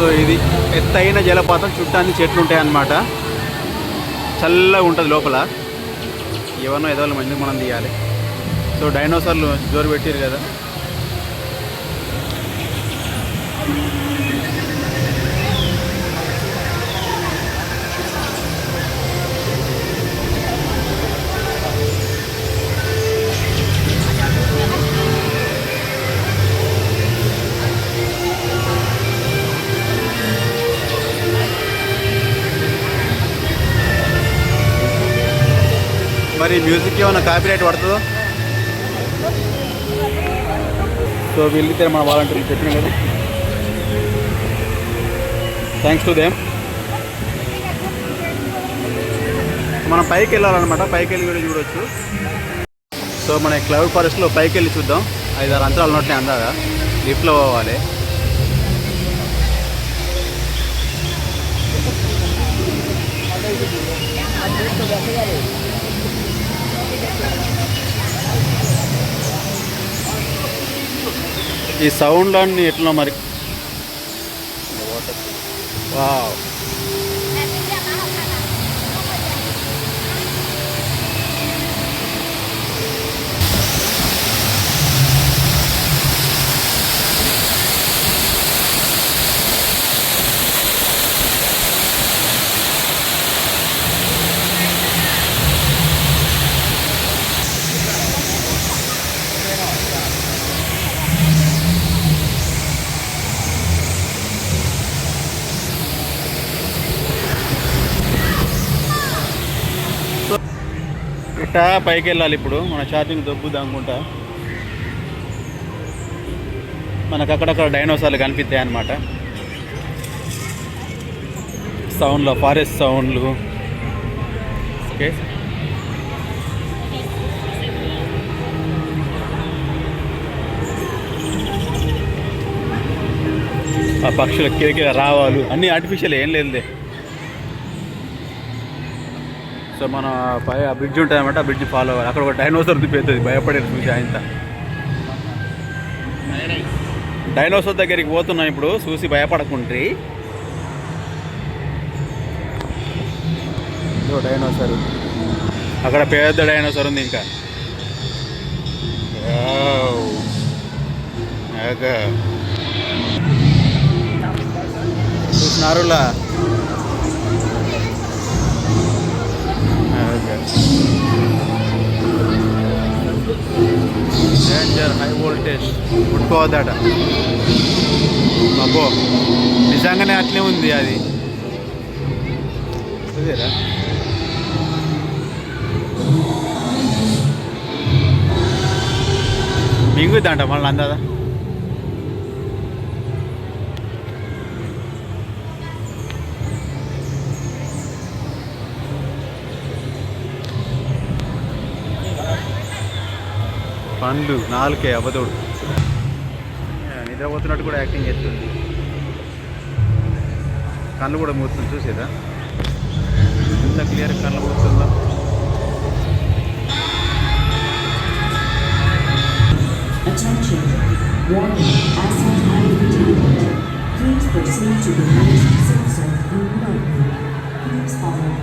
So ఇది ఎత్తైన జలపాతం చుట్టాన్ని చెట్లు ఉంటాయి అన్నమాట చల్లగా ఉంటుంది లోపల. ఎవరినో ఏదో మంది మనం తీయాలి. సో డైనోసార్లు జోరు పెట్టారు కదా. మరి మ్యూజిక్ ఏమైనా కాపీరైట్ పడుతుందో? సో వీళ్ళితే మన వాలంటీర్లు చెప్పిన కదా. థ్యాంక్స్ టు దేమ్ మనం పైకి వెళ్ళాలన్నమాట పైకి వెళ్ళి కూడా చూడొచ్చు. సో మన క్లౌడ్ ఫారెస్ట్లో పైకి వెళ్ళి చూద్దాం. ఐదు ఆరు అంతరాలు ఉన్నట్లే అందాగా. లిఫ్ట్లో పోవాలి. ఈ సౌండ్ అన్ని ఎట్లా మరి? వావ్ ఇట్టా పైకి వెళ్ళాలి ఇప్పుడు. మన ఛార్జింగ్ దొబ్బుద్దాం అనుకుంటా. మనకు అక్కడక్కడ డైనోసార్లు కనిపిస్తాయి అన్నమాట. సౌండ్లో ఫారెస్ట్ సౌండ్లు ఓకే ఆ పక్షుల కిరకిర రావాలు. అన్నీ ఆర్టిఫిషియల్ ఏం లేదులే. సో మన పై ఆ బ్రిడ్జ్ ఉంటుంది అనమాట ఆ బ్రిడ్జ్ ఫాలో అవ్వాలి. అక్కడ ఒక డైనోసార్ దిప్పేస్తుంది భయపడే చూసి ఆయన డైనోసార్ దగ్గరికి పోతున్నాం ఇప్పుడు చూసి భయపడకుండ్రి. డైనోసర్ డైనోసార్ అక్కడ పెద్ద డైనోసార్ ఉంది ఇంకా. చూసినారులా? హై వోల్టేజ్ ముట్టుకోవద్దట అబ్బో నిజంగానే అట్లే ఉంది అది. అదేరా. మింగుద్దంట మళ్ళీ అందాదా? పండ్లు నాలుకే అబదోడు నిద్రపోతున్నట్టు కూడా యాక్టింగ్ చేస్తుంది. కళ్ళు కూడా మూస్తుంది చూసేదా? ఎంత క్లియర్ కళ్ళు మూస్తుందా. Please proceed to the next sensor in Please follow.